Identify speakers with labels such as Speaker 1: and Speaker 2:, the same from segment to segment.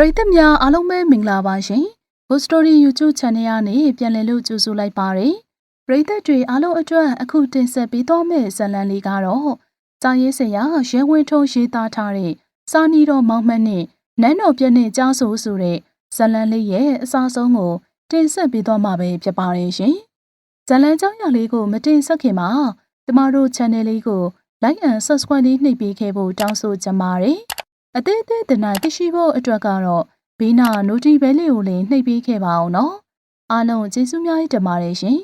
Speaker 1: ရိသတ်များအားလုံးပဲမင်္ဂလာပါရှင်။ Good Story YouTube Channel ကနေပြန်လည်လို့ကြိုဆိုလိုက်ပါရစေ။ပရိသတ်တွေအားလုံးအတွက်အခုတင်ဆက်ပေးသွားမယ့်ဇာတ်လမ်းလေးကတော့စာရေးဆရာရဲဝင်းထုံးရေးသားထားတဲ့စာနီတော်မောင်မှတ်နဲ့နန်းတော်ပြည့်နဲ့ကြားဆိုဆိုတဲ့ဇာတ်လမ်းလေးရဲ့အစားဆုံးကိုတင်ဆက်ပေးသွားမှာပဲဖြစ်ပါတယ်ရှင်။ဇာတ်လမ်းကြောင်းရလေးကိုမတင်ဆက်ခင်မှာကျမတို့ channel လေးကို like and subscribe လေးနှိပ်ပေးခဲ့ဖို့တောင်းဆိုချင်ပါတယ်။ အသေးသေးတနာသိရှိဖို့အတွက်ကတော့ဘေးနာနိုတီဘဲလေးကိုလည်းနှိပ်ပေးခဲ့ပါအောင်နော်အားလုံးကျေးဇူးများတင်ပါတယ်ရှင်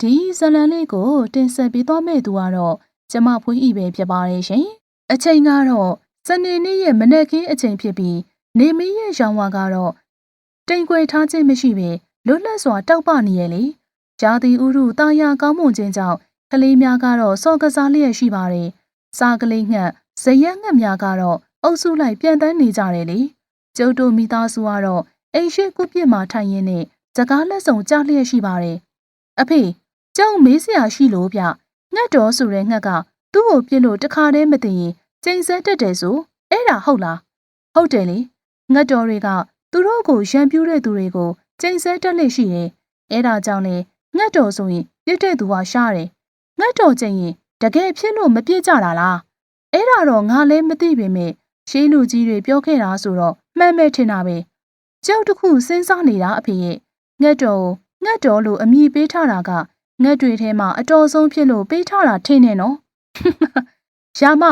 Speaker 1: ဒီဇလန်လေးကို တင်ဆက်ပေးသွားမယ့်သူကတော့ကျမဖွေးဤပဲဖြစ်ပါတယ်ရှင်အချိန်ကတော့စနေနေ့ရဲ့မနက်ခင်းအချိန်ဖြစ်ပြီးနေမင်းရဲ့ရောင်ဝါကတော့တိမ်ခွေထားခြင်းမရှိဘဲလွတ်လပ်စွာတောက်ပနေရလေဂျာတီဥရုတာယာကောင်းမွန်ခြင်းကြောင့်ကလေးများကတော့စော်ကစားလျက်ရှိပါတယ်စားကလေးငှက်ဇရက်ငှက်များကတော့ အုပ်စုလိုက်ပြန်တန်းနေကြတယ်လေကျုပ်တို့မိသားစုကတော့အိမ်ရှိကုပြစ်မှာထိုင်ရင်းနဲ့စကားလက်ဆောင်ကြားလျက်ရှိပါတယ်အဖေကျောင်းမေးစရာရှိလို့ဗျငှက်တော်ဆိုတဲ့ငှက်ကသူ့ကိုပြစ်လို့တခါတည်းမသိရင်ကျိန်ဆဲတက်တယ်ဆိုအဲ့ဒါဟုတ်လားဟုတ်တယ်လေငှက်တော်တွေကသူတို့ကိုရံပြူးတဲ့သူတွေကိုကျိန်ဆဲတက်လက်ရှိတယ်အဲ့ဒါကြောင့်လေငှက်တော်ဆိုရင်ပြစ်တဲ့သူကရှားတယ်ငှက်တော်ကျိန်ရင်တကယ်ဖြစ်လို့မပြစ်ကြတာလားအဲ့ဒါတော့ငါလည်းမသိပေမဲ့ ရှေးလူကြီးတွေပြောခဲ့တာဆိုတော့မှန်မဲ့ထင်တာပဲကြောက်တခုစဉ်းစားနေတာအဖေရဲ့ငှက်တော်ငှက်တော်လို့အမည်ပေးထားတာကငှက်တွေထဲမှာအတော်ဆုံးဖြစ်လို့ပေးထားတာထင်နေနော်ရာမ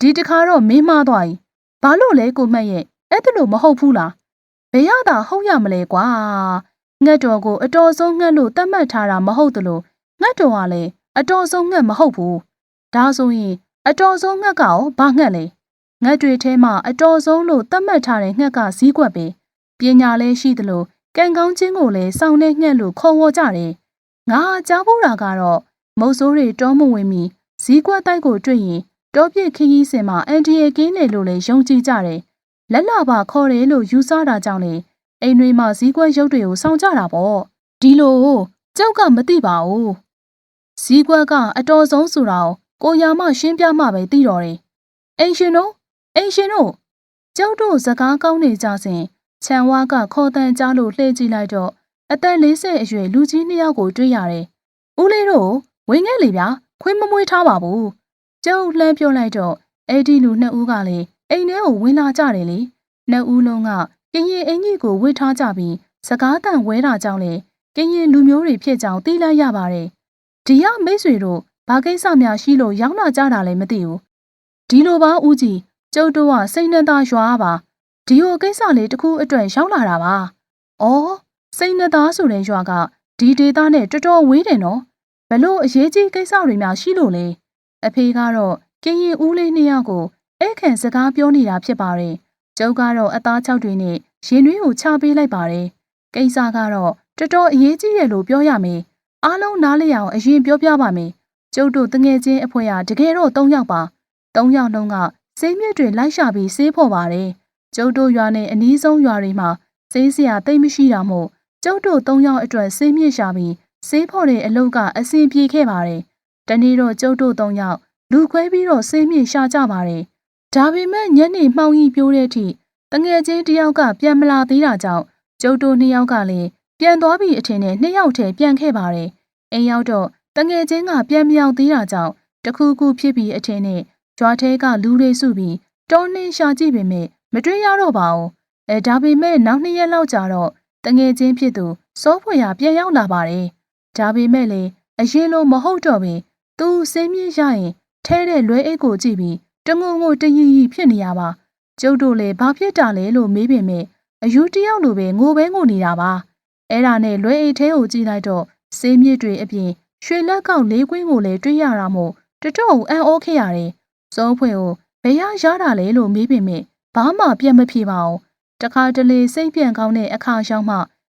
Speaker 1: ဒီတခါတော့မင်းမားသွားပြီဘာလို့လဲကိုမှတ်ရဲ့အဲ့ဒါလို့မဟုတ်ဘူးလားဘယ်ရတာဟုတ်ရမလဲကွာငှက်တော်ကိုအတော်ဆုံးငှက်လို့သတ်မှတ်ထားတာမဟုတ်သလိုငှက်တော်ကလည်းအတော်ဆုံးငှက်မဟုတ်ဘူးဒါဆိုရင်အတော်ဆုံးငှက်ကရောဘာငှက်လဲ ငှက်တွေထဲမှာအတော်ဆုံးလို့သတ်မှတ်ထားတဲ့ငှက်ကဈီးကွက်ပဲပညာလည်းရှိသလိုကံကောင်းခြင်းကိုလည်းစောင့်နေငှက်လို့ခေါ်ဝေါ်ကြတယ်ငါကြားဖို့တာကတော့မုတ်ဆိုးတွေတောမဝင်မီဈီးကွက်တိုက်ကိုတွေ့ရင်တောပြစ်ခရီးစင်မှာအန်တီရဲ့ကင်းတယ်လို့လည်းယုံကြည်ကြတယ်လက်လာပါခေါ်တယ်လို့ယူဆတာကြောင့်လေအိမ်တွေမှာဈီးကွက်ရုပ်တွေကိုစောင့်ကြတာပေါ့ဒီလိုကြောက်ကမသိပါဘူးဈီးကွက်ကအတော်ဆုံးဆိုတာကိုရာမရှင်းပြမှပဲသိတော့တယ်အိမ်ရှင်တို့ အိမ်ရှင်တို့ကျောက်တို့စကားကောင်းနေကြစဉ်ခြံဝါကခေါ်တန်ကြားလို့လှည့်ကြည့်လိုက်တော့အသက်40အရွယ်လူကြီးနှစ်ယောက်ကိုတွေ့ရတယ်။ဦးလေးတို့ဝင်ခဲ့လေဗျာခွေးမမွေးထားပါဘူး။ကျောက်လှမ်းပြောလိုက်တော့အဲ့ဒီလူနှစ်ဦးကလည်းအိမ်ထဲကိုဝင်လာကြတယ်လေ။နှစ်ဦးလုံးကကရင်အင်ကြီးကိုဝစ်ထားကြပြီးစကားတန်ဝဲတာကြောင့်လေကရင်လူမျိုးတွေဖြစ်ကြောင်သိလိုက်ရပါတယ်။ဒီရမိတ်ဆွေတို့ဘာကိစ္စများရှိလို့ရောက်လာကြတာလည်းမသိဘူး။ဒီလိုပါဦးကြီး ကျုပ်တို့ကစိတ်နှသားရွာပါဒီဟိုကိစ္စလေးတစ်ခုအတွက်ရောက်လာတာပါ။အော်စိတ်နှသားဆိုတဲ့ရွာကဒီဒေသနဲ့တော်တော်ဝေးတယ်နော်။ဘလို့အရေးကြီးကိစ္စတွေများရှိလို့လဲ။အဖေကတော့ကင်ရင်ဦးလေးနှစ်ယောက်ကိုအဲ့ခံစကားပြောနေတာဖြစ်ပါတယ်။ကျုပ်ကတော့အသားချောက်တွေနဲ့ရင်နှွေးကိုချပေးလိုက်ပါတယ်။ကိစ္စကတော့တော်တော်အရေးကြီးတယ်လို့ပြောရမယ်။အားလုံးနားလည်အောင်အရင်ပြောပြပါမယ်။ကျုပ်တို့တငယ်ချင်းအဖွဲ့ကတကယ်တော့၃ယောက်ပါ။၃ယောက်လုံးက ဆေးမြစ်တွေလိုက်ရှာပြီးဆေးဖို့ပါတယ်။ကျုပ်တို့ရွာနဲ့အနီးဆုံးရွာတွေမှာဆေးစရာတိတ်မရှိတာမို့ကျုပ်တို့သုံးယောက်အတွက်ဆေးမြစ်ရှာပြီးဆေးဖို့တဲ့အလုပ်ကအဆင်ပြေခဲ့ပါတယ်။တနေ့တော့ကျုပ်တို့သုံးယောက်လူခွဲပြီးတော့ဆေးမြစ်ရှာကြပါတယ်။ဒါပေမဲ့ညနေမှောင်ကြီးပြိုးတဲ့အထိတငယ်ချင်းတယောက်ကပြန်မလာသေးတာကြောင့်ကျုပ်တို့နှစ်ယောက်ကလည်းပြန်သွားပြီးအထင်နဲ့နှစ်ယောက်တည်းပြန်ခဲ့ပါတယ်။အိမ်ရောက်တော့တငယ်ချင်းကပြန်မရောက်သေးတာကြောင့်တခုခုဖြစ်ပြီးအထင်နဲ့ ကြွားထဲကလူတွေစုပြီးတောနှင်းရှာကြည့်ပေမဲ့မတွေ့ရတော့ပါဘူး။အဲဒါပေမဲ့နောက်နှစ်ရက်လောက်ကြာတော့တငယ်ချင်းဖြစ်သူစောဖွေရပြန်ရောက်လာပါတယ်။ဒါပေမဲ့လေအရင်လိုမဟုတ်တော့ပင်သူစင်းမြင့်ရရင်ထဲတဲ့လွဲအိတ်ကိုကြည့်ပြီးတငုံငုံတရီရီဖြစ်နေရပါ။ကျုပ်တို့လည်းဘာဖြစ်တာလဲလို့မေးပေမဲ့အယူတယောက်လိုပဲငိုပဲငိုနေတာပါ။အဲ့ဒါနဲ့လွဲအိတ်ထဲကိုကြည့်လိုက်တော့စေးမြစ်တွေအပြင်ရွှေလက်ကောက်လေးကွင်းကိုလည်းတွေ့ရတာမို့တတော်အံ့ဩခဲ့ရတယ်။ စောဖွေကိုဘယ်ရရတာလဲလို့မေးပေမဲ့ဘာမှပြန်မဖြေပါဘူးတခါတလေစိတ်ပြန်ကောင်းတဲ့အခါရောက်မှ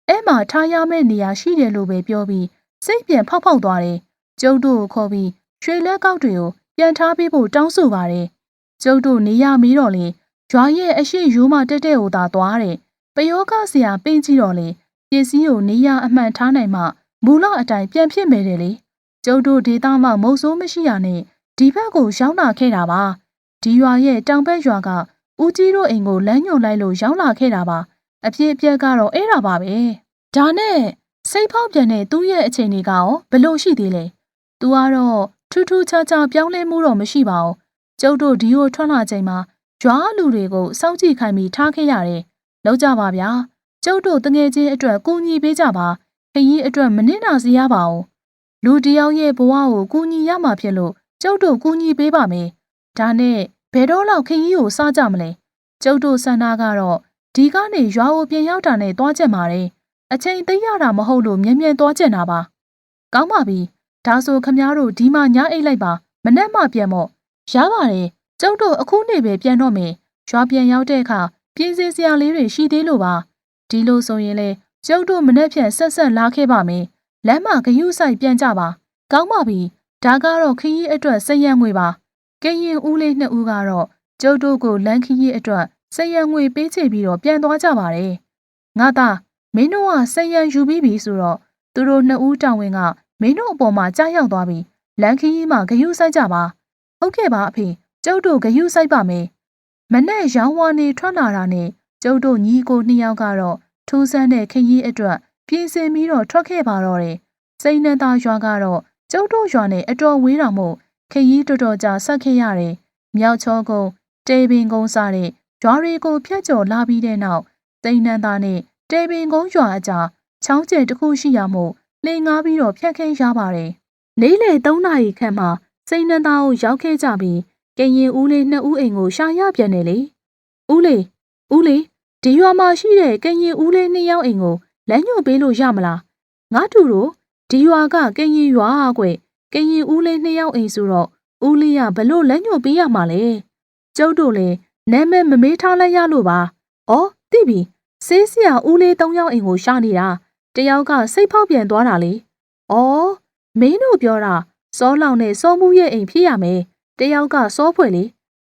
Speaker 1: အဲ့မှာထားရမယ့်နေရာရှိတယ်လို့ပဲပြောပြီးစိတ်ပြန်ဖောက်ဖောက်သွားတယ်ကျုပ်တို့ကိုခေါ်ပြီးရွှေလက်ကောက်တွေကိုပြန်ထားပေးဖို့တောင်းဆိုပါတယ်ကျုပ်တို့နေရမီတော့လေဂျွာရဲ့အရှိရိုးမတက်တဲ့ဟိုသာသွားတယ်ပယောကဆရာပင်းကြည့်တော့လေပစ္စည်းကိုနေရအမှန်ထားနိုင်မှမူလအတိုင်းပြန်ဖြစ်မယ်တယ်လေကျုပ်တို့ဒေသမှာမုံဆိုးမရှိရနဲ့ ဒီဘက်ကိုရောက်လာခဲ့တာပါဒီရွာရဲ့တောင်ဘက်ရွာကဦးကြီးတို့အိမ်ကိုလမ်းညွှန်လိုက်လို့ရောက်လာခဲ့တာပါအဖြစ်အပျက်ကတော့အဲ့ဒါပါပဲဒါနဲ့စိတ်ဖောက်ပြန်တဲ့သူ့ရဲ့အခြေအနေကရောဘလို့ရှိသေးလဲသူကတော့ထူးထူးခြားခြားပြောင်းလဲမှုတော့မရှိပါဘူးကျုပ်တို့ဒီကိုထွက်လာချိန်မှာရွာလူတွေကိုစောင့်ကြည့်ခိုင်းပြီးထားခဲ့ရတယ်လောက်ကြပါဗျာကျုပ်တို့တငယ်ချင်းအတွက်ကူညီပေးကြပါခရီးအတွက်မနစ်နာစေရပါဘူးလူတယောက်ရဲ့ဘဝကိုကူညီရမှာဖြစ်လို့ ကျုပ်တို့ကူညီပေးပါမယ်။ဒါနဲ့ဘယ်တော့လောက်ခင်းကြီးကိုစားကြမလဲ။ကျုပ်တို့ဆန္ဒကတော့ဒီကနေရွာကိုပြန်ရောက်တာနဲ့သွားချက်ပါတယ်။အချိန်သိရတာမဟုတ်လို့မြန်မြန်သွားချက်တာပါ။ကောင်းပါပြီ။ဒါဆိုခမားတို့ဒီမှာညအိတ်လိုက်ပါ။မနှက်မှပြန်မော့။ရပါတယ်။ကျုပ်တို့အခုနေပဲပြန်တော့မယ်။ရွာပြန်ရောက်တဲ့အခါပြင်စင်စရာလေးတွေရှိသေးလို့ပါ။ဒီလိုဆိုရင်လေကျုပ်တို့မနှက်ဖြန်ဆက်ဆက်လာခဲ့ပါမယ်။လမ်းမှာဂယုဆိုင်ပြန်ကြပါ။ကောင်းပါပြီ။ ဒါကတော့ခရီးအတွက်စက်ရက်ငွေပါကရင်ဦးလေးနှစ်ဦးကတော့ကျုပ်တို့ကိုလမ်းခရီးအတွက်စက်ရက်ငွေပေးချေပြီးတော့ပြန်သွားကြပါတယ်ငါသားမင်းတို့ကစက်ရက်ယူပြီးပြီဆိုတော့သူတို့နှစ်ဦးတောင်ဝင်ကမင်းတို့အပေါ်မှာကြားရောက်သွားပြီလမ်းခရီးမှာဂယုဆိုင်ကြပါဟုတ်ကဲ့ပါအဖေကျုပ်တို့ဂယုဆိုင်ပါမယ်မနဲ့ရောင်းဝါနေထွက်လာတာနဲ့ကျုပ်တို့ညီကိုနှစ်ယောက်ကတော့ထူးဆန်းတဲ့ခရီးအတွက်ပြင်ဆင်ပြီးတော့ထွက်ခဲ့ပါတော့တယ်စိန်နန္တာရွာကတော့ ကျုပ်တို့ရွာနဲ့အတော်ဝေးတာမို့ခရီးတော်တော်ကြာဆက်ခဲ့ရတယ်မြောက်ချောကုန်းတေပင်ကုန်းစတဲ့ရွာတွေကိုဖျက်ကျော်လာပြီးတဲ့နောက်စိန်နန္တာနဲ့တေပင်ကုန်းရွာအကြားချောင်းကျဲတစ်ခုရှိရမို့လှင်ငားပြီးတော့ဖျက်ခင်းရပါတယ်လေးလေ၃နာရီခန့်မှစိန်နန္တာကိုရောက်ခဲ့ကြပြီးကရင်ဦးလေးနှစ်ဦးအိမ်ကိုရှာရပြန်တယ်လေဦးလေးဦးလေးဒီရွာမှာရှိတဲ့ကရင်ဦးလေးနှစ်ယောက်အိမ်ကိုလမ်းညွှန်ပေးလို့ရမလားငါတူတို့ ဒီရွာကကရင်ရွာကွကရင်ဦးလေးနှစ်ယောက်အိမ်ဆိုတော့ဦးလေးကဘလို့လမ်းညွှန်ပေးရမှာလဲကျုပ်တို့လည်းနာမည်မမေးထားလိုက်ရလို့ပါဩသိပြီဆေးဆရာဦးလေး၃ယောက်အိမ်ကိုရှာနေတာတယောက်ကစိတ်ဖောက်ပြန်သွားတာလေဩမင်းတို့ပြောတာစောလောင်နဲ့စောမှုရဲ့အိမ်ဖြစ်ရမယ်တယောက်ကစောဖွယ်လေ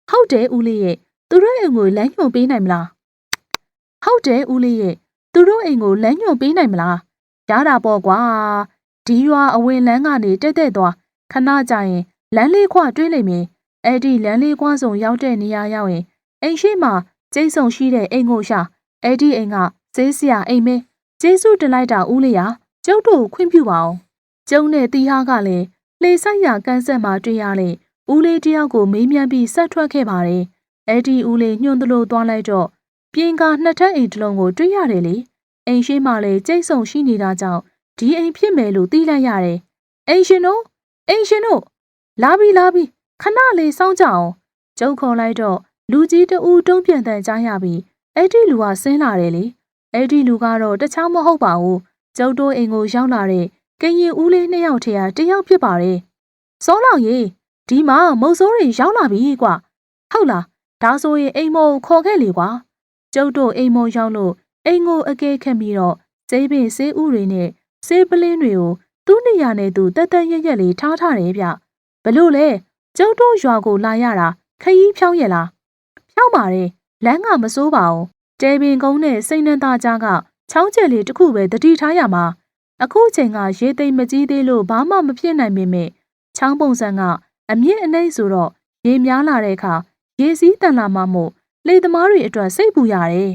Speaker 1: ဟုတ်တယ်ဦးလေးရဲ့သူတို့အိမ်ကိုလမ်းညွှန်ပေးနိုင်မလားဟုတ်တယ်ဦးလေးရဲ့သူတို့အိမ်ကိုလမ်းညွှန်ပေးနိုင်မလားရတာပေါ့ကွာ ဒီရွာအဝင်လမ်းကနေတက်တက်သွားခဏကြာရင်လမ်းလေးခွတွေးလိုက်မယ်အဲ့ဒီလမ်းလေးခွဆုံရောက်တဲ့နေရာရောက်ရင်အိမ်ရှိမှကျိတ်ဆုံရှိတဲ့အိမ်ကိုရှာအဲ့ဒီအိမ်ကဈေးစရာအိမ်မဲကျေးဇူးတင်လိုက်တာဦးလေးရကျုပ်တို့ခွင့်ပြုပါအောင်ကျုံနဲ့တီဟာကလည်းလှေဆိုင်ရာကန်းဆက်မှာတွေ့ရတဲ့ဦးလေးတယောက်ကိုမေးမြန်းပြီးဆက်ထွက်ခဲ့ပါတယ်အဲ့ဒီဦးလေးညွှန်သလိုသွားလိုက်တော့ပြင်ကာနှစ်ထပ်အိမ်တစ်လုံးကိုတွေ့ရတယ်လေအိမ်ရှိမှလည်းကျိတ်ဆုံရှိနေတာကြောင့် ဒီအိမ်ဖြစ်မယ်လို့သိလိုက်ရတယ်အိမ်ရှင်တို့အိမ်ရှင်တို့လာပြီလာပြီခဏလေးစောင့်ကြအောင်ကျုပ်ခေါ်လိုက်တော့လူကြီးတဦးတုံးပြန်တန်ကြားရပြီးအဲ့ဒီလူကဆင်းလာတယ်လေအဲ့ဒီလူကတော့တခြားမဟုတ်ပါဘူးကျုပ်တို့အိမ်ကိုရောက်လာတဲ့ကရင်ဦးလေးနှစ်ယောက်ထဲကတယောက်ဖြစ်ပါတယ်စောလောင်ကြီးဒီမှာမုတ်ဆိုးတွေရောက်လာပြီကွာဟုတ်လားဒါဆိုရင်အိမ်မောခေါ်ခဲ့လေကွာကျုပ်တို့အိမ်မောရောက်လို့အိမ်ကိုအကဲခတ်ပြီးတော့စေးပင်စေးဥတွေနဲ့ စေးပလင်းတွေကိုသူ့နေရာနဲ့သူတက်တက်ရက်ရက်လေးထားထားတယ်ဗျဘလို့လဲကျုပ်တို့ရွာကိုလာရတာခရီးဖြောင်းရလားဖြောင်းပါတယ်လမ်းကမစိုးပါဘူးတဲပင်ကုန်းနဲ့စိတ်နှံသားကြားကချောင်းကျက်လေးတစ်ခုပဲတတိထားရမှာအခုချိန်ကရေသိမ်းမကြီးသေးလို့ဘာမှမဖြစ်နိုင်ပေမဲ့ချောင်းပုံစံကအမြင့်အနှိမ့်ဆိုတော့ရေများလာတဲ့အခါရေစည်းတန်လာမှမို့လေသမားတွေအတွက်စိတ်ပူရတယ်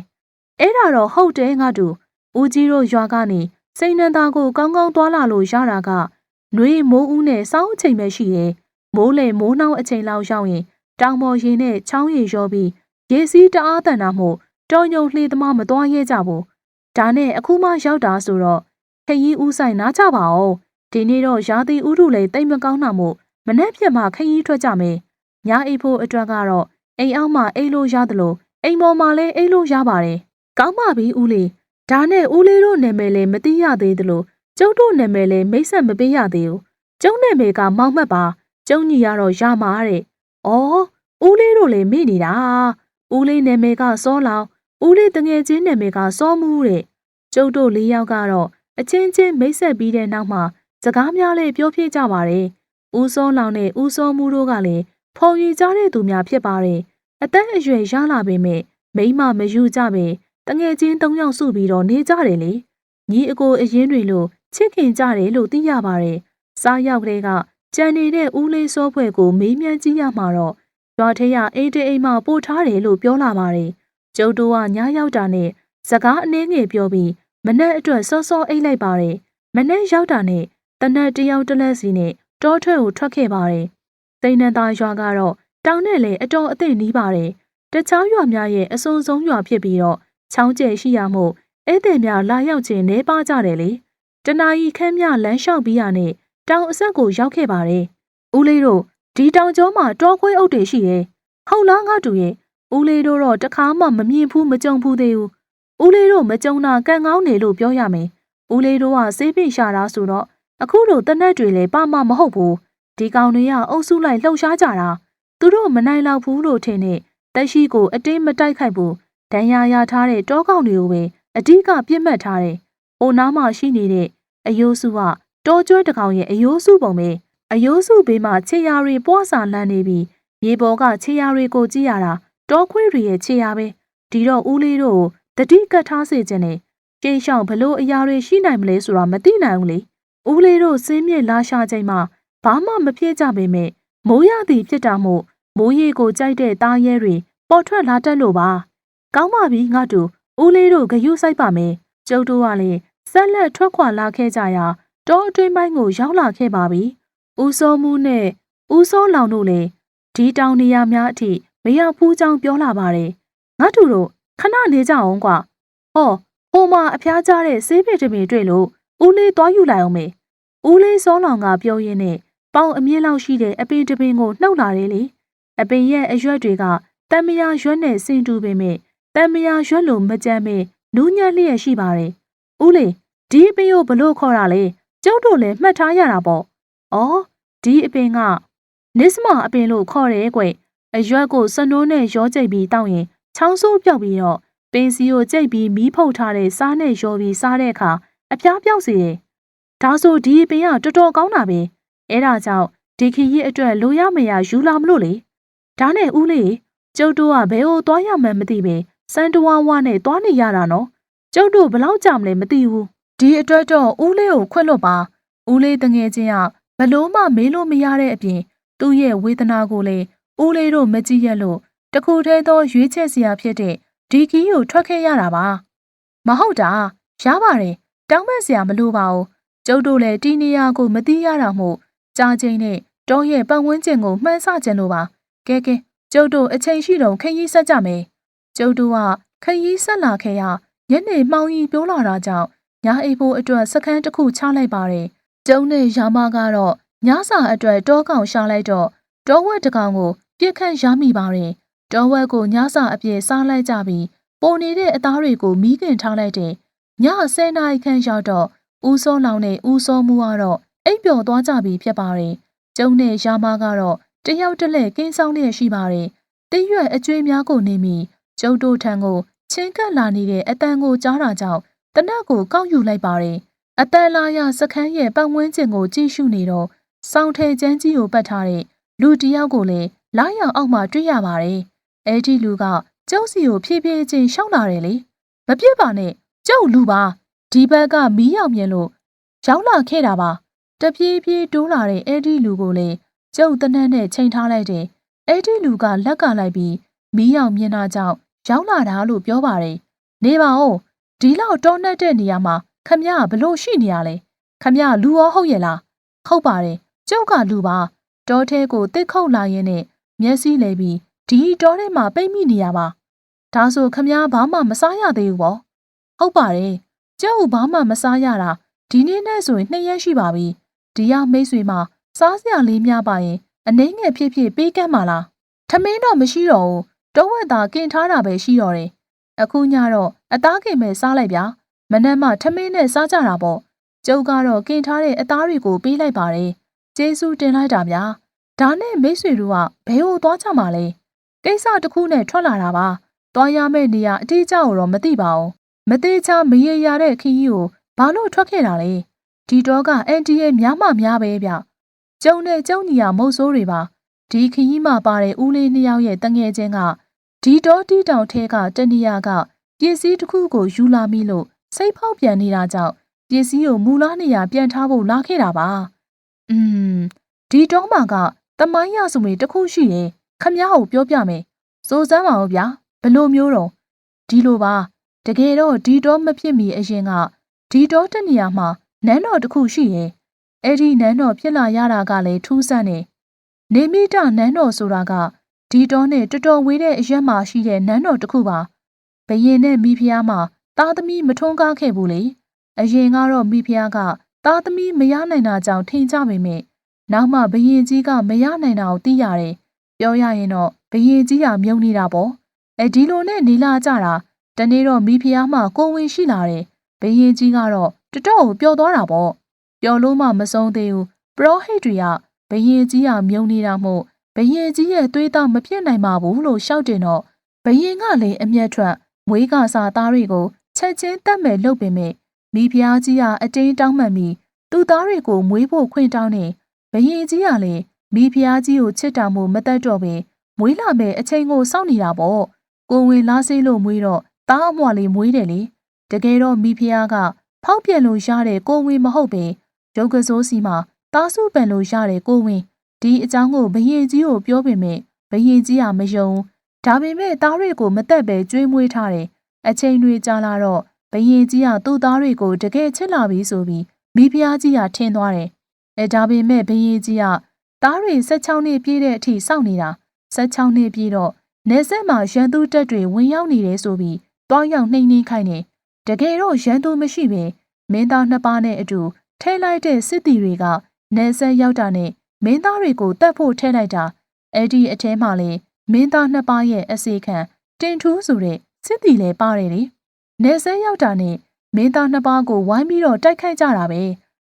Speaker 1: အဲ့ဒါတော့ဟုတ်တယ်ငါတို့ဦးကြီးတို့ရွာကနေ စိန်နှံသားကိုကောင်းကောင်းသွားလာလို့ရတာကနှွေးမိုးဦးနဲ့စောင်းအချိန်ပဲရှိတယ်မိုးလေမိုးနှောင်းအချိန်လောက်ရောက်ရင်တောင်ပေါ်ရေနဲ့ချောင်းရေရောပြီးရေစီးတအားတန်တာမို့တော်ညုံလှေသမားမသွားရဲကြဘူးဒါနဲ့အခုမှရောက်တာဆိုတော့ခရီးဦးဆိုင်နားကြပါအောင်ဒီနေ့တော့ရာသီဥတုလည်းတိတ်မကောင်းတာမို့မနှက်ပြက်မှခရီးထွက်ကြမယ်ညအိပ်ဖို့အတွက်ကတော့အိမ်အောက်မှာအိတ်လို့ရတယ်လို့အိမ်ပေါ်မှာလည်းအိတ်လို့ရပါတယ်ကောင်းပါပြီဦးလေး ဒါနဲ့ဦးလေးတို့နာမည်လည်းမသိရသေးသလိုကျုပ်တို့နာမည်လည်းမိတ်ဆက်မပေးရသေးဘူးကျုံနာမည်ကမောင်မှတ်ပါကျုံညီရတော့ရမှာတဲ့။အော်ဦးလေးတို့လည်းမေ့နေတာ။ဦးလေးနာမည်ကစောလောင်ဦးလေးတငယ်ချင်းနာမည်ကစောမှုတဲ့။ကျုပ်တို့လေးယောက်ကတော့အချင်းချင်းမိတ်ဆက်ပြီးတဲ့နောက်မှာစကားများလေးပြောပြကြပါတယ်။ဦးစောလောင်နဲ့ဦးစောမှုတို့ကလည်းဖော်ရည်ကြတဲ့သူများဖြစ်ပါတယ်။အသက်အရွယ်ရလာပေမဲ့မိမမယူကြပဲ တငယ်ချင်း၃ယောက်စုပြီးတော့နေကြတယ်လေ။ညီအကိုအရင်တွေလို့ချစ်ခင်ကြတယ်လို့သိရပါတယ်။စားရောက်ကလေးကကြံနေတဲ့ဦးလေးစောဖွဲ့ကိုမေးမြန်းကြည့်ရမှာတော့ရွာထဲကအိတ်တိအိမ်မှပို့ထားတယ်လို့ပြောလာပါတယ်။ကျုပ်တို့ကညရောက်တာနဲ့စကားအနည်းငယ်ပြောပြီးမနက်အတွက်စောစောအိတ်လိုက်ပါတယ်မနက်ရောက်တာနဲ့တနက်တယောက်တစ်လက်စီနဲ့တောထွက်ကိုထွက်ခဲ့ပါတယ်စိန်နသားရွာကတော့တောင်နဲ့လေအတော်အသင့်နီးပါတယ်တခြားရွာများရဲ့အစုံဆုံးရွာဖြစ်ပြီးတော့ ချောင်းကျဲရှိရမှုဧည့်သည်များလာရောက်ခြင်းနေပါကြတယ်လေတနာရီခန့်မြလမ်းလျှောက်ပြီးရနဲ့တောင်အဆက်ကိုရောက်ခဲ့ပါတယ်ဦးလေးတို့ဒီတောင်ကျောမှာတောခွေးအုပ်တွေရှိတယ်ဟုတ်လားငါတူရဲ့ဦးလေးတို့တော့တခါမှမမြင်ဘူးမကြုံဘူးသေးဘူးဦးလေးတို့မကြုံတာကံကောင်းနေလို့ပြောရမယ်ဦးလေးတို့ကစေးပိရှာတာဆိုတော့အခုတို့တနက်တွေလည်းပါမမဟုတ်ဘူးဒီကောင်တွေကအုပ်စုလိုက်လှုပ်ရှားကြတာသူတို့မနိုင်တော့ဘူးလို့ထင်နေတက်ရှိကိုအတင်းမတိုက်ခိုက်ဘူး ဒဏ်ရာရထားတဲ့တောကောင်တွေကိုပဲအဓိကပြစ်မှတ်ထားတယ်။အိုနားမှာရှိနေတဲ့အယိုးစုကတောကျွဲတကောင်ရဲ့အယိုးစုပုံပဲအယိုးစုဘေးမှာခြေရာတွေပွားစာလန်းနေပြီးမြေပေါ်ကခြေရာတွေကိုကြည့်ရတာတောခွေးတွေရဲ့ခြေရာပဲဒီတော့ဦးလေးတို့တတိကတ်ထားစေခြင်းနဲ့ကျေးရှောင်းဘလို့အရာတွေရှိနိုင်မလဲဆိုတာမသိနိုင်ဘူးလေဦးလေးတို့စင်းမြစ်လာရှာချိန်မှာဘာမှမဖြစ်ကြပေမဲ့မိုးရသည်ဖြစ်တာမို့မိုးရေကိုကြိုက်တဲ့သားရဲတွေပေါ်ထွက်လာတတ်လို့ပါ ကောင်းပါပြီငါတို့ဦးလေးတို့ဂယုစိုက်ပါမယ်ကျုပ်တို့ကလည်းဆက်လက်ထွက်ခွာလာခဲ့ကြရာတောအတွင်းပိုင်းကိုရောက်လာခဲ့ပါပြီဦးစောမှုနဲ့ဦးစောလောင်တို့လည်းဒီတောင်နေရာများအထိမရောက်ဘူးကြောင်းပြောလာပါတယ်ငါတို့တို့ခဏနေကြအောင်ကွာဟောဟိုမှာအဖျားကြတဲ့ဆေးပြတမင်တွေ့လို့ဦးလေးသွားယူလိုက်အောင်မေဦးလေးစောလောင်ကပြောရင်းနဲ့ပေါင်အမြင့်လောက်ရှိတဲ့အပင်တပင်ကိုနှုတ်လာတယ်လေအပင်ရဲ့အရွက်တွေကတံမယာရွက်နဲ့ဆင်တူပေမဲ့ တံမယာရွက်လိုမကြမ်းပဲနူးညံ့လျက်ရှိပါတယ်။ဦးလေးဒီအပင်ကိုဘလို့ခေါ်တာလဲကျုပ်တို့လည်းမှတ်ထားရတာပေါ့။အော်ဒီအပင်ကနစ်စမအပင်လို့ခေါ်တယ်ကွ။အရွက်ကိုစနိုးနဲ့ရောကြိတ်ပြီးတောင်းရင်ချောင်းဆိုးပြောက်ပြီးတော့ပင်စီကိုကြိတ်ပြီးမီးဖုတ်ထားတဲ့စားနဲ့ရောပြီးစားတဲ့အခါအပြားပြောက်စေတယ်။ဒါဆိုဒီအပင်ကတော်တော်ကောင်းတာပဲ။အဲဒါကြောင့်ဒီခရီးအတွက်လိုရမရယူလာမလို့လေ။ဒါနဲ့ဦးလေးကျုပ်တို့ကဘယ်ကိုသွားရမှန်းမသိပဲ စန်တဝါဝါနဲ့သွားနေရတာနော်ကျုပ်တို့ဘလောက်ကြာမလဲမသိဘူးဒီအတွက်တော့ဦးလေးကိုခွင့်လွတ်ပါဦးလေးတငယ်ချင်းကဘလို့မှမေးလို့မရတဲ့အပြင် သူ့ရဲ့ဝေဒနာကိုလည်းဦးလေးတို့မကြည့်ရလို့တခုတည်းသောရွေးချက်စရာဖြစ်တဲ့ဒီကီကိုထွက်ခဲ့ရတာပါမဟုတ်တာရပါတယ်တောင်းပန်စရာမလိုပါဘူးကျုပ်တို့လည်းတီနေယာကိုမသိရတာမို့ကြားချင်းနဲ့တောရဲ့ပတ်ဝန်းကျင်ကိုမှန်းဆကြလို့ပါကဲကဲကျုပ်တို့အချိန်ရှိတော့ခရီးဆက်ကြမယ် ကျုပ်တို့ကခရီးဆက်လာခဲ့ရညနေမှောင်ရီပြောလာတာကြောင့်ညအိပ်ဖို့အတွက်စခန်းတစ်ခုချလိုက်ပါတယ်ကျုံနဲ့ရာမကတော့ညစာအတွက်တောကောင်ရှာလိုက်တော့တောဝက်တကောင်ကိုပြစ်ခန့်ရမိပါတယ်တောဝက်ကိုညစာအပြည့်စားလိုက်ကြပြီးပုံနေတဲ့အသားတွေကိုမီးခင်ထားလိုက်တဲ့ည10နာရီခန့်ရောက်တော့ဦးစောလောင်နဲ့ဦးစောမှုကတော့အိပ်ပျော်သွားကြပြီဖြစ်ပါတယ်ကျုံနဲ့ရာမကတော့တယောက်တလဲကင်းဆောင်လျက်ရှိပါတယ်။တိရွက်အကျွေးများကိုနေမိ ကျုပ်တို့ထံကိုချင်းကပ်လာနေတဲ့အတန်ကိုကြားတာကြောင့်တနက်ကိုကောက်ယူလိုက်ပါတယ်။အတန်လာရစခန်းရဲ့ပတ်ဝန်းကျင်ကိုကြည့်ရှုနေတော့စောင်းထဲကျန်းကြီးကိုပတ်ထားတဲ့လူတယောက်ကိုလည်းလာရောက်အောက်မှာတွေ့ရပါတယ်။အဲဒီလူကကျုပ်စီကိုဖြည်းဖြည်းချင်းရှောက်လာတယ်လေ။မပြစ်ပါနဲ့ကျုပ်လူပါဒီဘက်ကမီးရောက်မြင်လို့ရောက်လာခဲ့တာပါ။တပြေးပြေးတိုးလာတဲ့အဲဒီလူကိုလည်းကျုပ်တနက်နဲ့ချိန်ထားလိုက်တယ်။အဲ့ဒီလူကလက်ကလိုက်ပြီးမီးရောင်မြင်တာကြောင့် ရောက်လာတာလို့ပြောပါတယ်။နေပါဦးဒီလောက်တောနှက်တဲ့နေရာမှာခမရဘလို့ရှိနေရလဲ။ခမရလူရောဟုတ်ရဲ့လား။ဟုတ်ပါတယ်။ကျုပ်ကလူပါ။တောထဲကိုတစ်ခုတ်လာရင်းနဲ့မျက်စိလဲပြီးဒီတောထဲမှာပိတ်မိနေရပါ။ဒါဆိုခမရဘာမှမစားရသေးဘူးပေါ့။ဟုတ်ပါတယ်။ကျုပ်ဘာမှမစားရတာဒီနေ့နဲ့ဆိုရင်နှစ်ရက်ရှိပါပြီ။ဒီရမိတ်ဆွေမှာစားစရာလေးများပါရင်အနှင်းငယ်ဖြစ်ဖြစ်ပေးကမ်းပါလားထမင်းတော့မရှိတော့ဘူး တောဝက်သာကင်ထားတာပဲရှိတော့တယ်အခုညတော့အသားကင်မဲ့စားလိုက်ဗျာမနက်မှထမင်းနဲ့စားကြတာပေါ့ကျုပ်ကတော့ကင်ထားတဲ့အသားတွေကိုပေးလိုက်ပါတယ်ကျေးဇူးတင်လိုက်တာဗျာဒါနဲ့မိတ်ဆွေတို့ကဘယ်ကိုသွားကြမှာလဲကိစ္စတစ်ခုနဲ့ထွက်လာတာပါသွားရမယ့်နေရာအတိအကျကိုတော့မသိပါဘူးမသေးချာမရေရတဲ့ခီးကိုဘာလို့ထွက်ခဲ့တာလဲဒီတော့ကအန်တီရဲ့များမှများပဲဗျကျုံနဲ့ကျုံညီရမုတ်ဆိုးတွေပါဒီခရီးမှာပါတဲ့ဦးလေးနှစ်ယောက်ရဲ့တငယ်ချင်းက ဒီတော့တီတောင်ထဲကတနေရာကပစ္စည်းတစ်ခုကိုယူလာမိလို့စိတ်ဖောက်ပြန်နေတာကြောင့်ပစ္စည်းကိုမူလားနေရာပြန်ထားဖို့လာခဲ့တာပါ။อืมဒီတော့မှကတမိုင်းရစုမေတစ်ခုရှိရင်ခမ ्या ကိုပြောပြမယ်။စိုးစမ်းပါဦးဗျာဘလို့မျိုးတော့ဒီလိုပါဒ တကယ်တော့ဒီတော့မဖြစ်မီအရင်ကဒီတော့တနေရာမှာနန်းတော်တစ်ခုရှိရဲ့အဲ့ဒီနန်းတော်ဖြစ်လာရတာကလည်းထူးဆန်းနေနေမိတနန်းတော်ဆိုတာက ဒီတော့နဲ့တော်တော်ဝေးတဲ့အရက်မှာရှိတဲ့နန်းတော်တစ်ခုပါဘရင်နဲ့မိဖုရားမှာသားသမီးမထွန်းကားခဲ့ဘူးလေအရင်ကတော့မိဖုရားကသားသမီးမရနိုင်တာကြောင့်ထင်ကြပေမဲ့နောက်မှဘရင်ကြီးကမရနိုင်တာကိုသိရတယ်ပြောရရင်တော့ဘရင်ကြီးကမြုံနေတာပေါ့အဲဒီလိုနဲ့နေလာကြတာတနေ့တော့မိဖုရားမှကိုဝင်ရှိလာတယ်ဘရင်ကြီးကတော့တတော့ကိုပျော်သွားတာပေါ့ပျော်လို့မှမဆုံးသေးဘူးပရောဟိတ်တွေကဘရင်ကြီးကမြုံနေတာမို့ ဘရင်ကြီးရဲ့သွေးသားမဖြစ်နိုင်ပါဘူးလို့ရှောက်တင်တော့ဘရင်ကလည်းအမျက်ထွက်မွေးကစားသားတွေကိုချက်ချင်းတတ်မဲ့လုပ်ပေမဲ့မိဖုရားကြီးကအတင်းတောင်းမှန်ပြီးသူ့သားတွေကိုမွေးဖို့ခွင့်တောင်းနေဘရင်ကြီးကလည်းမိဖုရားကြီးကိုချစ်တာမို့မတတ်တော့ပင်မွေးလာမဲ့အချိန်ကိုစောင့်နေတာပေါ့ကိုဝင်လားစေးလို့မွေးတော့သားအမွာလေးမွေးတယ်လေတကယ်တော့မိဖုရားကဖောက်ပြန်လို့ရတဲ့ကိုဝင်မဟုတ်ပင်ရုပ်ကစိုးစီမှာသားစုပန်လို့ရတဲ့ကိုဝင် ဒီအကြောင်းကိုဘရင်ကြီးကိုပြောပေမဲ့ဘရင်ကြီးကမယုံဒါပေမဲ့သားတွေကိုမတက်ပဲကျွေးမွေးထားတယ်အချိန်တွေကြာလာတော့ဘရင်ကြီးကသူ့သားတွေကိုတကယ်ချစ်လာပြီဆိုပြီးမိဖုရားကြီးကထင်သွားတယ်အဲဒါပေမဲ့ဘရင်ကြီးကသားတွေ16နှစ်ပြည့်တဲ့အထိစောင့်နေတာ16နှစ်ပြည့်တော့နေဆက်မှာရန်သူတက်တွေဝင်ရောက်နေတယ်ဆိုပြီးတွားရောက်နှိမ့်နှင်းခိုင်းတယ်တကယ်တော့ရန်သူမရှိပင်မင်းသားနှစ်ပါးနဲ့အတူထဲလိုက်တဲ့စစ်တီတွေကနေဆက်ရောက်တာနဲ့ မင်းသားတွေကိုတတ်ဖို့ထဲလိုက်တာအဲ့ဒီအထဲမှာလေမင်းသားနှစ်ပါးရဲ့အစီခံတင်ထူးဆိုတဲ့စစ်တီလည်းပါတယ်လေနေဆက်ရောက်တာနဲ့မင်းသားနှစ်ပါးကိုဝိုင်းပြီးတော့တိုက်ခိုက်ကြတာပဲ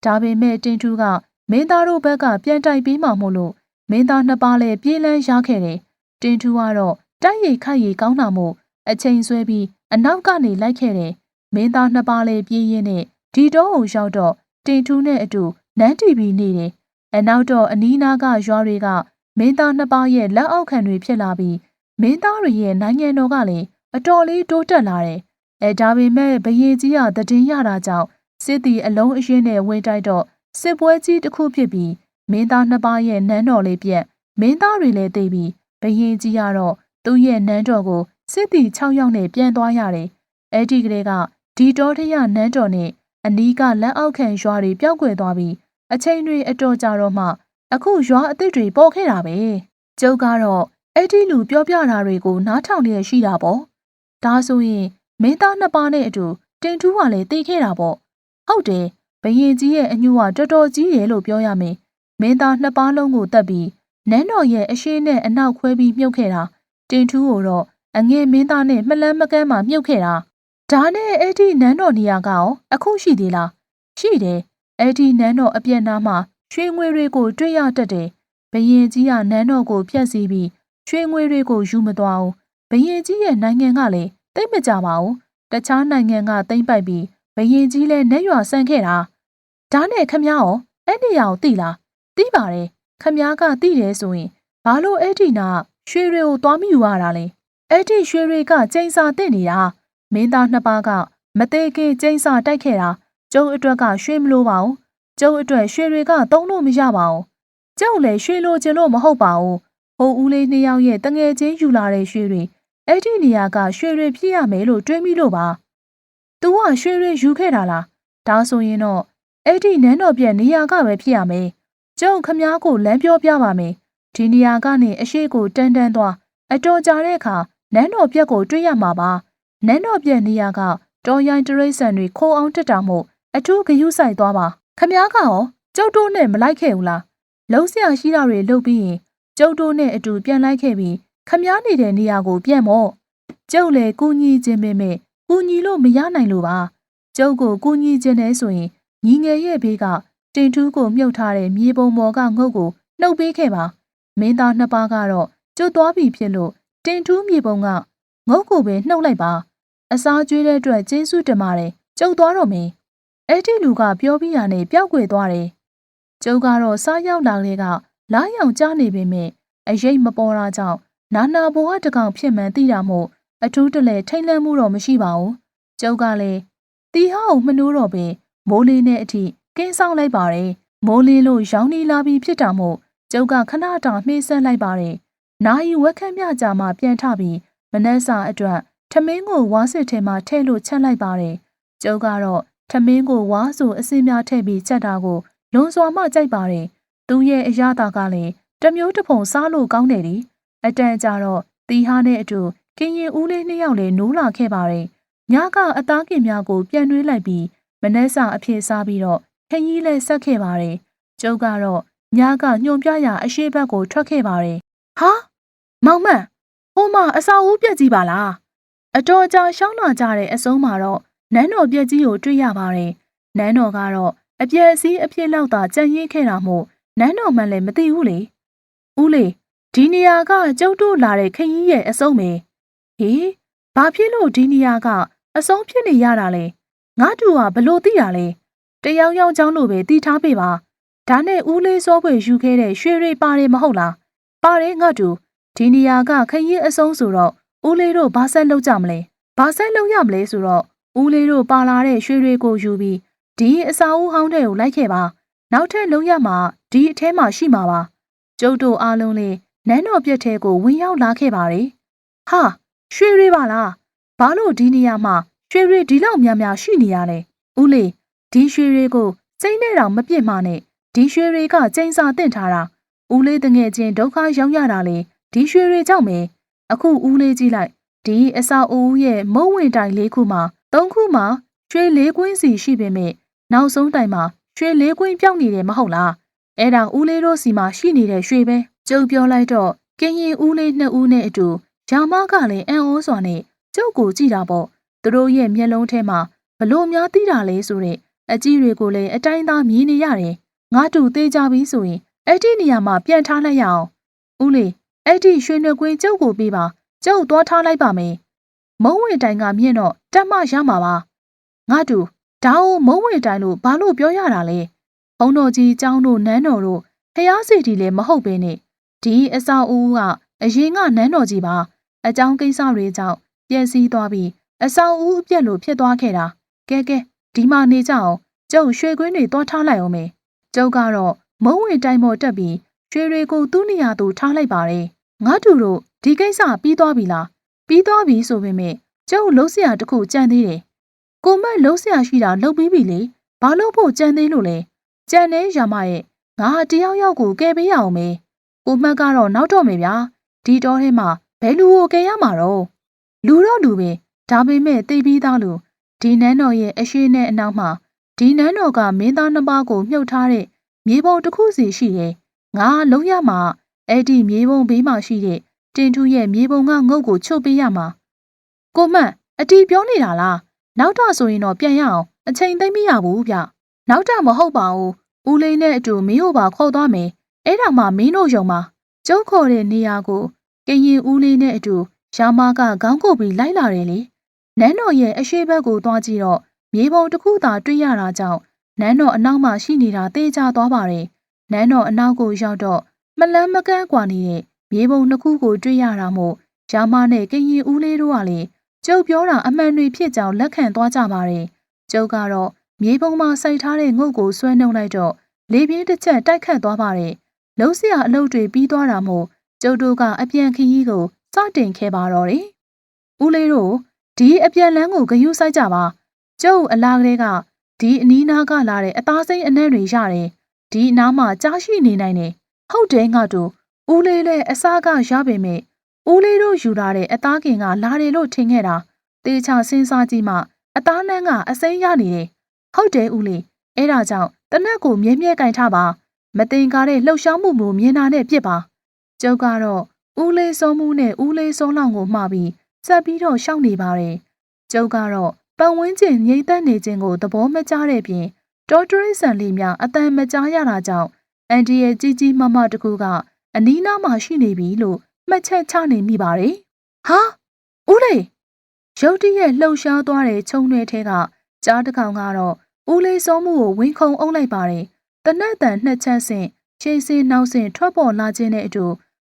Speaker 1: ဒါပေမဲ့တင်ထူးကမင်းသားတို့ဘက်ကပြန်တိုက်ပြီးမှမို့လို့မင်းသားနှစ်ပါးလည်းပြေးလန်းရခဲ့တယ်တင်ထူးကတော့တိုက်ရိတ်ခိုက်ရိတ်ကောင်းတာမို့အချိန်ဆွဲပြီးအနောက်ကနေလိုက်ခဲ့တယ်မင်းသားနှစ်ပါးလည်းပြေးရင်းနဲ့ဒီတော့ုံရောက်တော့တင်ထူးနဲ့အတူနန်းတီပြီးနေတယ် အနောက်တော့အနီးနားကရွာတွေကမင်းသားနှစ်ပါးရဲ့လက်အောက်ခံတွေဖြစ်လာပြီးမင်းသားတွေရဲ့နိုင်ငံတော်ကလည်းအတော်လေးတိုးတက်လာတယ်အဲဒါပေမဲ့ဘရင်ကြီးကတည်င်းရတာကြောင့်စစ်တီအလုံးအရင်နဲ့ဝင်တိုက်တော့စစ်ပွဲကြီးတစ်ခုဖြစ်ပြီးမင်းသားနှစ်ပါးရဲ့နန်းတော်လေးပြက်မင်းသားတွေလည်းသိပြီးဘရင်ကြီးကတော့သူ့ရဲ့နန်းတော်ကိုစစ်တီ6ယောက်နဲ့ပြန်သွားရတယ်။အဲ့ဒီကလေးကဒီတော်ထရနန်းတော်နဲ့အနီးကလက်အောက်ခံရွာတွေပျောက်ကွယ်သွားပြီး အချိန်တွေအတော်ကြာတော့မှအခုရွာအစ်စ်တွေပေါ်ခဲ့တာပဲ။ကျုပ်ကတော့အဲ့ဒီလူပြောပြတာတွေကိုနားထောင်လျက်ရှိတာပေါ့။ဒါဆိုရင်မင်းသားနှစ်ပါးနဲ့အတူတင်ထူးကလည်းသိခဲ့တာပေါ့။ဟုတ်တယ်ဘရင်ကြီးရဲ့အညူကတော်တော်ကြီးတယ်လို့ပြောရမယ်။မင်းသားနှစ်ပါးလုံးကိုတက်ပြီးနန်းတော်ရဲ့အရှိနဲ့အနောက်ခွဲပြီးမြုပ်ခဲ့တာတင်ထူးကိုတော့အငယ်မင်းသားနဲ့မလန်းမကန်းမှမြုပ်ခဲ့တာဒါနဲ့အဲ့ဒီနန်းတော်နေရာကရောအခုရှိသေးလားရှိတယ် အဲ့ဒီနန်းတော်အပြက်နားမှာရွှေငွေတွေကို တွေ့ရတတ်တယ်ဘရင်ကြီးကနန်းတော်ကိုဖျက်ဆီးပြီးရွှေငွေတွေကိုယူမသွားဘူးဘရင်ကြီးရဲ့နိုင်ငံကလည်းတိတ်မကြပါဘူးတခြားနိုင်ငံကတိမ့်ပိုက်ပြီးဘရင်ကြီးလည်းနှက်ရွာဆန့်ခဲ့တာဒါနဲ့ခမ ्या ရောအဲ့ဒီရာကိုသိလားသိပါတယ်ခမ ्या ကသိတယ်ဆိုရင်ဘာလို့အဲ့ဒီနာရွှေတွေကိုသွားမိယူရတာလဲအဲ့ဒီရွှေတွေကကျိန်စာတက်နေတာမင်းသားနှစ်ပါးကမသေးခင်ကျိန်စာတိုက်ခဲ့တာ ကျုံအတွက်ကရွှေမလို့ပါဘူးကျုံအတွက်ရွှေတွေကသုံးလို့မရပါဘူးကျုံလည်းရွှေလိုချင်လို့မဟုတ်ပါဘူးဟိုဦးလေးနှစ်ယောက်ရဲ့တငယ်ချင်းယူလာတဲ့ရွှေတွေအဲ့ဒီနေရာကရွှေတွေဖြစ်ရမယ်လို့တွေးမိလို့ပါ။ "तू ကရွှေတွေယူခဲ့တာလား။ဒါဆိုရင်တော့အဲ့ဒီနန်းတော်ပြက်နေရာကပဲဖြစ်ရမယ်။ကျုံခမားကိုလမ်းပြောပြပါမယ်။ဒီနေရာကနေအရှိကိုတန်းတန်းသွားအတော်ကြာတဲ့အခါနန်းတော်ပြက်ကိုတွေ့ရမှာပါ။နန်းတော်ပြက်နေရာကတော်ရိုင်းတရိတ်ဆန်တွေခိုးအောင်တက်တာမို့ အထူးဂယုဆိုင်သွားပါ။ခမားကရောကျုပ်တို့နဲ့မလိုက်ခဲ့ဘူးလား။လုံးဆရာရှိတာတွေလုပ်ပြီးရင်ကျုပ်တို့နဲ့အတူပြန်လိုက်ခဲ့ပြီးခမားနေတဲ့နေရာကိုပြန်မော့။ကျုပ်လည်းကူညီခြင်းပဲမဲ့ကူညီလို့မရနိုင်လို့ပါ။ကျုပ်ကိုကူညီခြင်းနဲ့ဆိုရင်ညီငယ်ရဲ့ဘေးကတင်ထူးကိုမြုပ်ထားတဲ့မြေပုံပေါ်ကငုတ်ကိုနှုတ်ပေးခဲ့ပါ။မင်းသားနှစ်ပါးကတော့ကျုပ်သွားပြီဖြစ်လို့တင်ထူးမြေပုံကငုတ်ကိုပဲနှုတ်လိုက်ပါအစားကျွေးတဲ့အတွက်ကျေးဇူးတင်ပါတယ်ကျုပ်သွားတော့မင်း အဲ့ဒီလူကပြောပြီးရနဲ့ပျောက်ကွယ်သွားတယ်ကျုပ်ကတော့စားရောက်လာတဲ့ကလားရောင်ကြားနေပေမဲ့အရေးမပေါ်တာကြောင့်နာနာဘဝတကောင်ဖြစ်မှန်သိတာမို့အထူးတလဲထိတ်လန့်မှုတော့မရှိပါဘူးကျုပ်ကလည်းတီဟောက်မနှိုးတော့ပင်မိုးလေးနဲ့အထိကင်းဆောင်လိုက်ပါတယ်မိုးလေးလို့ရောင်းနေလာပြီးဖြစ်တာမို့ကျုပ်ကခဏတာမှေးဆက်လိုက်ပါတယ်နာယီဝက်ခန့်မြကြာမှပြန်ထပြီးမနှက်စာအတွက်ထမင်းကိုဝါစစ်ထဲမှာထဲ့လို့ချက်လိုက်ပါတယ်။ကျုပ်ကတော့ ထမင်းကိုဝါဆိုအစင်းများထည့်ပြီးချက်တာကိုလွန်စွာမှကြိုက်ပါတယ်။သူရဲ့အရသာကလည်းတစ်မျိုးတစ်ဖုံစားလို့ကောင်းတယ်ဒီ။အတန်ကြတော့တီဟာနဲ့အတူကင်ရင်ဦးလေးနှစ်ယောက်လည်းနိုးလာခဲ့ပါတယ်။ညကအသားကင်များကိုပြန်နှွေးလိုက်ပြီးမနှက်စာအဖြစ်စားပြီးတော့ခရီးလဲဆက်ခဲ့ပါတယ်။ကျုပ်ကတော့ညကညွန်ပြရာအရှိဘက်ကိုထွက်ခဲ့ပါတယ်။ဟာမောင်မန့်ဟိုမှာအစာဦးပြက်ကြီးပါလား။အတော်ကြာရှောင်းလာကြတဲ့အဆုံးမှာတော့ နန်းတော်ပြက်ကြီးကိုတွေ့ရပါတယ်။နန်းတော်ကတော့အပြက်အစည်းအဖြစ်လောက်သာကြံ့ရင်းခဲ့တာမို့နန်းတော်မှန်လည်းမသိဘူးလေ။ဦးလေဒီနေရာကကျုပ်တို့လာတဲ့ခရီးရဲ့အဆုံးပဲ။ဟေးဘာဖြစ်လို့ဒီနေရာကအဆုံးဖြစ်နေရတာလဲ။ငါတူကဘလို့သိရလဲ။တယောက်ယောက်ချောင်းလို့ပဲတီးထားပေးပါ။ဒါနဲ့ဦးလေးစောဖွေယူခဲ့တဲ့ရွှေရိပါတယ်မဟုတ်လား။ပါတယ်ငါတူဒီနေရာကခရီးအဆုံးဆိုတော့ဦးလေးတို့ဘာဆက်လုပ်ကြမလဲ။ဘာဆက်လုပ်ရမလဲဆိုတော့ ဦးလေးတို့ပါလာတဲ့ရွှေတွေကိုယူပြီးဒီအစာအုပ်ဟောင်းတဲ့ကိုလိုက်ခဲ့ပါနောက်ထပ်လုံးရမှာဒီအထဲမှာရှိမှာပါကျုပ်တို့အားလုံးလေးနန်းတော်ပြက်ထဲကိုဝင်ရောက်လာခဲ့ပါတယ်ဟာရွှေတွေပါလားဘာလို့ဒီနေရာမှာရွှေတွေဒီလောက်များများရှိနေရလဲဦးလေးဒီရွှေတွေကိုစိမ့်နဲ့တောင်မပြစ်မှနဲ့ဒီရွှေတွေကကျင်းစာတင့်ထားတာဦးလေးတငယ်ချင်းဒုက္ခရောက်ရတာလေဒီရွှေတွေကြောင့်ပဲအခုဦးလေးကြည့်လိုက်ဒီအစာအိုးရဲ့မုံဝင်တိုင်လေးခုမှာ သုံးခုမှာရွှေလေးကွင်းစီရှိပေမဲ့နောက်ဆုံးတိုင်မှာရွှေလေးကွင်းပြောင်းနေတယ်မဟုတ်လားအဲ့ဒါဦးလေးတို့စီမှာရှိနေတဲ့ရွှေပဲကျုပ်ပြောလိုက်တော့ကင်းရင်ဦးလေးနှစ်ဦးနဲ့အတူရာမကလည်းအံ့ဩစွာနဲ့ကျုပ်ကိုကြည့်တာပေါ့သူတို့ရဲ့မျက်လုံးထဲမှာဘလို့များသိတာလဲဆိုတဲ့အကြည့်တွေကိုလည်းအတိုင်းသားမြင်နေရတယ်ငါတူသေးကြပြီဆိုရင်အဲ့ဒီနေရာမှာပြန်ထားလိုက်ရအောင်ဦးလေးအဲ့ဒီရွှေနှကွင်းကျုပ်ကိုပေးပါကျုပ်သွားထားလိုက်ပါမယ်မုံဝင်တိုင်ကမြင့်တော့ တက်မှရမှာပါငါတူဒါအောင်မုံဝင်တိုင်လို့ဘာလို့ပြောရတာလဲဘုံတော်ကြီးကျောင်းတို့နန်းတော်တို့ဖျားစီတီလည်းမဟုတ်ပဲနဲ့ဒီအဆောက်အဦကအရင်ကနန်းတော်ကြီးပါအကြောင်းကိစ္စတွေကြောင့်ပြည့်စည်သွားပြီးအဆောက်အဦအပြက်လို့ဖြစ်သွားခဲ့တာကဲကဲဒီမှာနေကြအောင်ကျုပ်ရွှေကွင်းတွေတွားထားလိုက်အောင်မေကျုပ်ကတော့မုံဝင်တိုင်ပေါ်တက်ပြီးရွှေတွေကိုသူ့နေရာသူထားလိုက်ပါတယ်ငါတူတို့ဒီကိစ္စပြီးသွားပြီလားပြီးသွားပြီဆိုပေမဲ့ ကျုပ်လုံးစရာတခုကြံသေးတယ်ကိုမက်လုံးစရာရှိတာလုပ်ပြီးပြီလေဘာလို့ဖို့ကြံသေးလို့လဲကြံနေရမရဲ့ငါတယောက်ယောက်ကိုကယ်ပေးရအောင်မေကိုမက်ကတော့နောက်တော့မေဗျာဒီတော့ထဲမှာဘယ်လူကိုကယ်ရမှာတော့လူတော့လူပဲဒါပေမဲ့သိပြီးသားလူဒီနန်းတော်ရဲ့အရှိနဲ့အနောက်မှာဒီနန်းတော်ကမင်းသားနှစ်ပါးကိုမြုပ်ထားတဲ့မြေပုံတစ်ခုစီရှိရဲ့ငါလုံးရမှာအဲ့ဒီမြေပုံဘေးမှာရှိတဲ့တင်ထူးရဲ့မြေပုံကငုတ်ကိုချုပ်ပေးရမှာ ကိုမန့်အတီပြောနေတာလားနောက်တော့ဆိုရင်တော့ပြန်ရအောင်အချိန်သိမ့်မရဘူးဗျနောက်တော့မဟုတ်ပါဘူးဦးလေးနဲ့အတူမင်းတို့ပါခေါ်သွားမယ်အဲ့ဒါမှမင်းတို့ယုံမှာကျုပ်ခေါ်တဲ့နေရာကိုကရင်ဦးလေးနဲ့အတူရာမကခေါင်းကုပ်ပြီးလိုက်လာတယ်လေနန်းတော်ရဲ့အရှိဘက်ကိုသွားကြည့်တော့မြေပုံတစ်ခုသာတွေ့ရတာကြောင့်နန်းတော်အနောက်မှာရှိနေတာသိကြသွားပါတယ်နန်းတော်အနောက်ကိုရောက်တော့မလန်းမကန်းကွာနေတဲ့မြေပုံနှစ်ခုကိုတွေ့ရတာမို့ရာမနဲ့ကရင်ဦးလေးတို့ကလည်း ကျုပ်ပြောတာအမှန်တွေဖြစ်ကြောင်းလက်ခံသွားကြပါတယ်။ကျုပ်ကတော့မြေပုံမှာစိုက်ထားတဲ့ငုတ်ကိုဆွဲနှုတ်လိုက်တော့လေပြင်းတစ်ချက်တိုက်ခတ်သွားပါတယ်။လုံးစရာအလုပ်တွေပြီးသွားတာမို့ကျုပ်တို့ကအပြန်ခရီးကိုစတင်ခဲ့ပါတော့တယ်။ဦးလေးတို့ဒီအပြန်လန်းကိုဂယုစိုက်ကြပါ။ကျုပ်အလားကလေးကဒီအနီးနားကလာတဲ့အသားစိမ်းအနှံ့တွေရတယ်။ဒီအနားမှာကြားရှိနေနိုင်တယ်။ဟုတ်တယ်ငါတို့ဦးလေးလည်းအစားကရပေမဲ့ ဦးလေးတို့ယူလာတဲ့အသားကင်ကလာတယ်လို့ထင်ခဲ့တာတေချာစဉ်းစားကြည့်မှအသားနှန်းကအစိမ်းရနေတယ်ဟုတ်တယ်ဦးလေးအဲ့ဒါကြောင့်တနက်ကိုမြဲမြဲကင်ထားပါမတင်ကားတဲ့လှုပ်ရှားမှုမျိုးမြင်တာနဲ့ပြစ်ပါကျုပ်ကတော့ဦးလေးစောမှုနဲ့ဦးလေးစောလောင်ကိုမှားပြီးစက်ပြီးတော့ရှောက်နေပါတယ်ကျုပ်ကတော့ပတ်ဝန်းကျင်ငြိမ့်သက်နေခြင်းကိုသဘောမကျတဲ့ပြင်ဒေါ်တရိဆန်လေးများအတန်မကြားရတာကြောင့်အန်ဒီရဲ့ကြီးကြီးမားမားတကူကအနီးနားမှာရှိနေပြီလို့ မှတ်ချက်ချနေမိပါတယ်။ဟာဦးလေးရုတ်တရက်လှုပ်ရှားသွားတဲ့ခြုံတွေထဲကကြားတစ်ကောင်ကတော့ဦးလေးစောမှုကိုဝင်းခုံအုပ်လိုက်ပါတယ်။တနက်တန်နှစ်ချက်ဆင့်ခြေစင်းနောက်ဆင့်ထွက်ပေါ်လာခြင်းနဲ့အတူ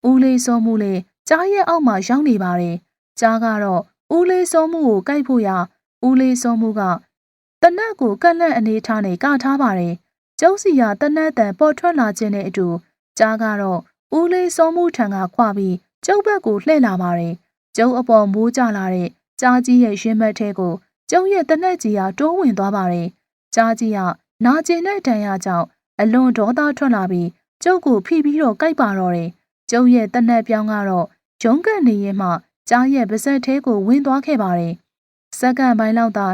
Speaker 1: ဦးလေးစောမှုလေးကြားရဲ့အောက်မှာရောက်နေပါတယ်။ကြားကတော့ဦးလေးစောမှုကိုကြိုက်ဖို့ရာဦးလေးစောမှုကတနက်ကိုကက်လက်အနေထားနဲ့ကထားပါတယ်။ကျုံးစီရတနက်တန်ပေါ်ထွက်လာခြင်းနဲ့အတူကြားကတော့ဦးလေးစောမှုထံကခွာပြီး ကျုပ်ဘက်ကိုလှည့်လာပါတယ်။ကျုပ်အပေါ်မိုးကျလာတဲ့ကြားကြီးရဲ့ရင်မက်ထဲကိုကျုံရဲ့တနက်ကြီးဟာတိုးဝင်သွားပါတယ်။ကြားကြီးဟာနာကျင်တဲ့ဒဏ်ရာကြောင့်အလွန်ဒေါသထွက်လာပြီးကျုပ်ကိုဖိပြီးတော့ကြိုက်ပါတော့တယ်။ကျုံရဲ့တနက်ပြောင်းကတော့ဂျုံကန်နေရင်မှကြားရဲ့ပါဇက်ထဲကိုဝင်သွားခဲ့ပါတယ်။စက္ကန့်ပိုင်းလောက်သာ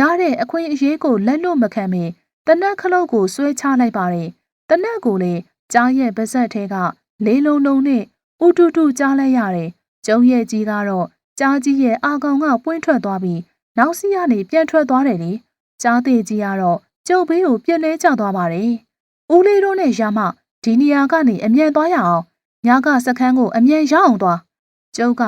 Speaker 1: ရတဲ့အခွင့်အရေးကိုလက်လွတ်မခံမီတနက်ခလုတ်ကိုဆွဲချလိုက်ပါတယ်။တနက်ကိုလေကြားရဲ့ပါဇက်ထဲကလေးလုံးလုံးနဲ့ ဥတူတူကြားလိုက်ရတယ်။ကျုံရဲ့ကြီးကတော့ကြားကြီးရဲ့အာကောင်ကပွင့်ထွက်သွားပြီးနောက်စီကနေပြန်ထွက်သွားတယ်လေ။ကြားသေးကြီးကတော့ကျုပ်ဘေးကိုပြက်လဲကျသွားပါတယ်။ဦးလေးတို့နဲ့ရမဒီနေရာကနေအမြန်သွားရအောင်။ညကစခန်းကိုအမြန်ရောက်အောင်သွား။ကျုပ်က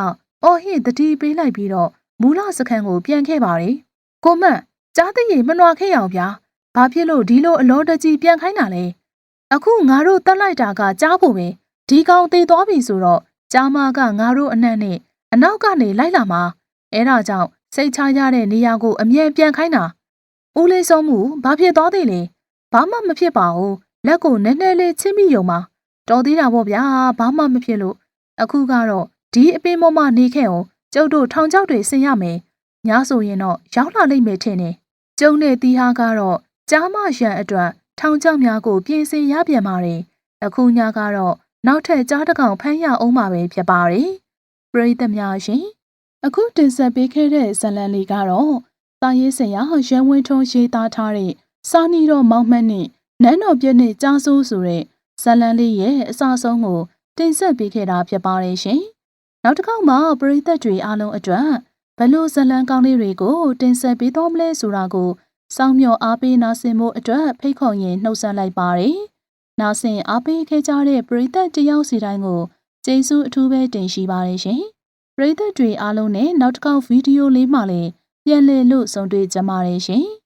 Speaker 1: အော်ဟစ်တတိပေးလိုက်ပြီးတော့မူလစခန်းကိုပြန်ခဲ့ပါတယ်။ကိုမန့်ကြားသေးရင်မနှွာခဲ့ရအောင်ဗျာ။ဘာဖြစ်လို့ဒီလိုအလောတကြီးပြန်ခိုင်းတာလဲ။အခုငါတို့တက်လိုက်တာကကြားဖို့ပဲ။ ဒီကောင်သေးသွားပြီဆိုတော့ကြားမကငါတို့အနှံ့နဲ့အနောက်ကနေလိုက်လာမှာအဲဒါကြောင့်စိတ်ချရတဲ့နေရာကိုအမြန်ပြန်ခိုင်းတာဦးလေးဆုံးမှုဘာဖြစ်သွားသေးလဲဘာမှမဖြစ်ပါဘူးလက်ကိုနည်းနည်းလေးချင်းမိယုံပါတော်သေးတာပေါ့ဗျာဘာမှမဖြစ်လို့အခုကတော့ဒီအပင်ပေါ်မှာနေခဲ့အောင်ကျုပ်တို့ထောင်ချောက်တွေဆင်ရမယ်ညဆိုရင်တော့ရောက်လာလိမ့်မယ်ထင်တယ်ကျုံနဲ့တီဟာကတော့ကြားမရန်အတွက်ထောင်ချောက်များကိုပြင်ဆင်ရပြန်ပါတယ်အခုညကတော့ နောက်ထပ်ကြားတစ်ကောင်ဖမ်းရအောင်မှာပဲဖြစ်ပါတယ်ပရိသတ်များရှင်အခုတင်ဆက်ပေးခဲ့တဲ့ဇာတ်လမ်းလေးကတော့တာရေးစရာရန်ဝင်းထုံးရေးသားထားတဲ့စာနီတော်မောင်မှတ်နဲ့နန်းတော်ပြည့်နဲ့ကြားစိုးဆိုတဲ့ဇာတ်လမ်းလေးရဲ့အစဆုံးကိုတင်ဆက်ပေးခဲ့တာဖြစ်ပါတယ်ရှင်နောက်တစ်ခေါက်မှာပရိသတ်တွေအားလုံးအတွက်ဘလို့ဇာတ်လမ်းကောင်းလေးတွေကိုတင်ဆက်ပေးတော့မလဲဆိုတာကိုစောင့်မျှော်အားပေးနာဆင်ဖို့အတွက်ဖိတ်ခေါ်ရင်နှုတ်ဆက်လိုက်ပါတယ် နာဆင်အားပေးခဲ့ကြတဲ့ပရိသတ်တယောက်စီတိုင်းကိုကျေးဇူးအထူးပဲတင်ရှိပါတယ်ရှင်။ပရိသတ်တွေအားလုံးနဲ့နောက်တစ်ခေါက်ဗီဒီယိုလေးမှလည်းပြန်လည်လို့ဆုံတွေ့ကြပါရရှင်။